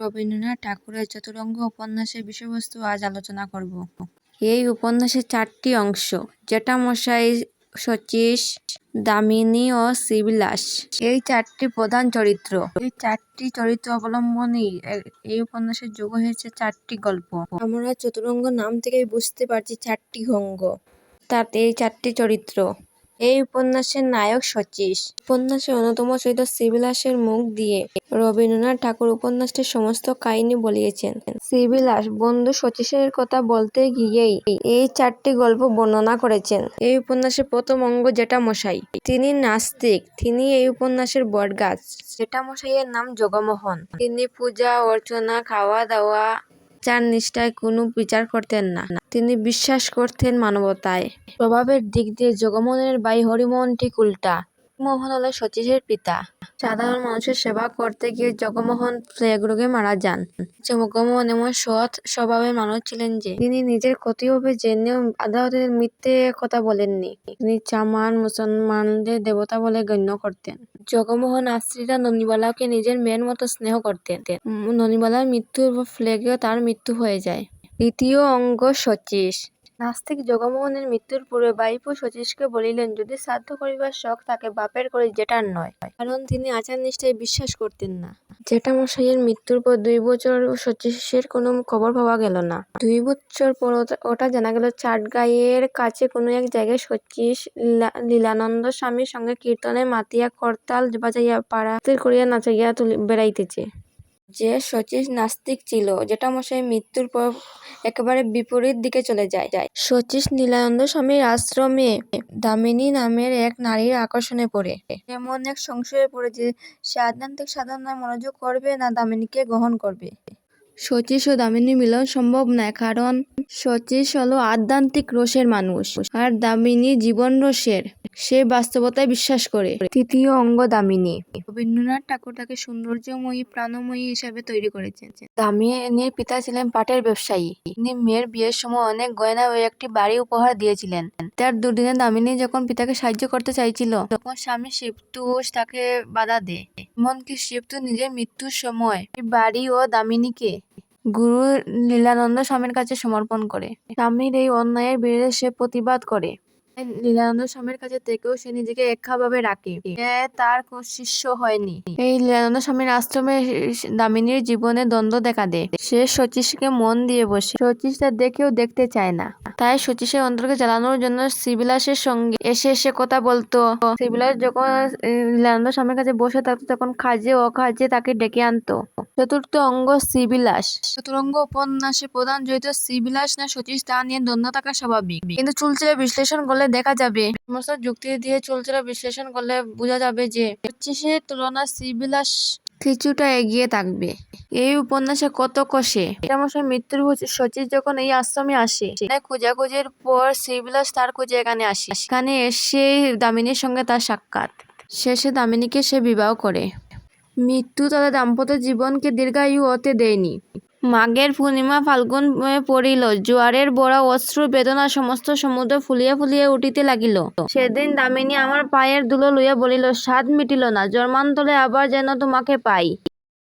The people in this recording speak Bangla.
রবীন্দ্রনাথ ঠাকুরের চতুরঙ্গ উপন্যাসের বিষয়বস্তু আজ আলোচনা করব। এই উপন্যাসের চারটি অংশ জ্যাঠামশাই শচীশ, দামিনী ও শিবিলাস। এই চারটি প্রধান চরিত্র। এই চারটি চরিত্র অবলম্বনেই এই উপন্যাসের যোগ হয়েছে চারটি গল্প। আমরা চতুরঙ্গ নাম থেকেই বুঝতে পারছি চারটি অঙ্গ। তাতে এই চারটি চরিত্র। এই উপন্যাসের নায়ক শচীশ উপন্যাসের অন্যতম চরিত্র শ্রীবিলাসের মুখ দিয়ে রবীন্দ্রনাথ ঠাকুর উপন্যাসটির সমস্ত কাহিনী বলিয়েছেন। শ্রীবিলাস বন্ধু শচীশের কথা বলতে গিয়েই এই চারটি গল্প বর্ণনা করেছেন। এই উপন্যাসের প্রথম অঙ্গ জেঠামশাই তিনি নাস্তিক, তিনি এই উপন্যাসের বটগাছ। জেঠামশাইয়ের নাম জগমোহন। তিনি পূজা, অর্চনা খাওয়া দাওয়া চার নিষ্ঠায় কোনো বিচার করতেন না। তিনি বিশ্বাস করতেন মানবতায়। প্রভাবের দিক দিয়ে জগমোহনের ভাই হরিমোহন ঠিক উল্টা। মোহন হলো শচীশের পিতা। সাধারণ মানুষের সেবা করতে গিয়ে জগমোহন প্লেগ রোগে মারা যান। জগমোহন এমন সৎ স্বভাবের মানুষ ছিলেন যে তিনি নিজের ক্ষতি হবে জেনেও আদালতে মিথ্যে কথা বলেননি। তিনি চামান মুসলমানদের দেবতা বলে গণ্য করতেন। জগমোহন আশ্রিতা নন্দীবালাকে নিজের মেয়ের মতো স্নেহ করতেন। উম, নন্দীবালার মৃত্যুর ফ্লেগেও তার মৃত্যু হয়ে যায়। দ্বিতীয় অঙ্গ শচীশ নাস্তিক জগমোহনের মৃত্যুর পূর্বে বাইপু শচীশকে বলিলেন, যদি শ্রাদ্ধ করিবার শখ তাকে বাপের করে জেঠার নয়। কারণ তিনি আচার নিষ্ঠায় বিশ্বাস করতেন না। জেঠামশাইয়ের মৃত্যুর পর দুই বছর শচীশের কোনো খবর পাওয়া গেল না। দুই বছর পর ওটা- জানা গেল, চাটগাঁয়ের কাছে কোনো এক জায়গায় শচীশ লীলা- লীলানন্দ স্বামীর সঙ্গে কীর্তনে মাতিয়া করতাল বাজাইয়া পাড়া করিয়া নাচাইয়া বেড়াইতেছে। যে শচীশ নাস্তিক ছিল, যেটা মশাই মৃত্যুর পর একেবারে বিপরীত দিকে চলে যায়। যায় শচীশ নীলানন্দ স্বামীর আশ্রমে দামিনী নামের এক নারীর আকর্ষণে পড়ে। এমন এক সংশয়ে পড়ে যে, সে আধ্যাত্মিক সাধনায় মনোযোগ করবে না, দামিনীকে গ্রহণ করবে। শচীশ ও দামিনীর মিলন সম্ভব নয়, কারণ শচীশ হলো আধ্যাত্মিক রসের মানুষ আর দামিনী জীবন রসের। সে বাস্তবতায় বিশ্বাস করে। তৃতীয় অঙ্গ দামিনী। রবীন্দ্রনাথ ঠাকুর তাকে সৌন্দর্যময়ী, প্রাণময়ী হিসাবে তৈরি করেছেন। দামিনীর পিতা ছিলেন পাটের ব্যবসায়ী। তিনি মেয়ের বিয়ের সময় অনেক গয়না ও একটি বাড়ি উপহার দিয়েছিলেন। তার দুদিনে দামিনী যখন পিতাকে সাহায্য করতে চাইছিল, তখন স্বামী শিবতুষ তাকে বাধা দেয়। এমনকি শিবতু নিজের মৃত্যুর সময় বাড়ি ও দামিনীকে গুরু লীলানন্দ স্বামীর কাছে সমর্পণ করে। স্বামীর এই অন্যায়ের বিরুদ্ধে সে প্রতিবাদ করে। লীলানন্দ স্বামীর কাছে থেকেও সে নিজেকে একাভাবে রাখে। তার শিষ্য হয়নি। এই লীলানন্দ স্বামীর আশ্রমে দামিনীর জীবনে দ্বন্দ্ব দেখা দেয়। সে শচীশকে মন দিয়ে বসে। শচীশ তা দেখেও দেখতে চায় না। তাই শচীশের অন্তরকে জ্বালানোর জন্য শ্রীবিলাসের সঙ্গে এসে এসে কথা বলতো। শ্রীবিলাস যখন লীলানন্দ স্বামীর কাছে বসে থাকতো, তখন খাজে, অখাজে তাকে ডেকে আনতো। চতুর্থ অঙ্গ শ্রীবিলাস। চতুরঙ্গ উপন্যাসে প্রধান চরিত্র শ্রীবিলাস না সতীশ তা নিয়ে দ্বন্দ্ব থাকা স্বাভাবিক। কিন্তু চুলচেরা বিশ্লেষণ করলে দেখা যাবে। সমস্ত যুক্তি দিয়ে চুলচেরা বিশ্লেষণ করলে বোঝা যাবে যে পঁচিশের তুলনায় শ্রীবিলাস কিছুটা এগিয়ে থাকবে। এই উপন্যাসে কত কষে? রামশাই মৃত্যুর সচিব যখন এই আশ্রমে আসে খোঁজাখুঁজির পর শ্রীবিলাস তার খুঁজে এখানে আসে। সেখানে এসে দামিনীর সঙ্গে তার সাক্ষাৎ। শেষে দামিনীকে সে বিবাহ করে। মৃত্যু তাদের দাম্পত্য জীবনকে দীর্ঘায়ু হতে দেয়নি। মাঘের পূর্ণিমা ফাল্গুন পড়িল, জোয়ারের বড় অশ্রু বেদনা সমস্ত সমুদ্র ফুলিয়ে ফুলিয়ে উঠিতে লাগিল। সেদিন দামিনী আমার পায়ের ধুলো লইয়া বলিল, স্বাদ মিটিল না, জন্মান্তরে আবার যেন তোমাকে পাই।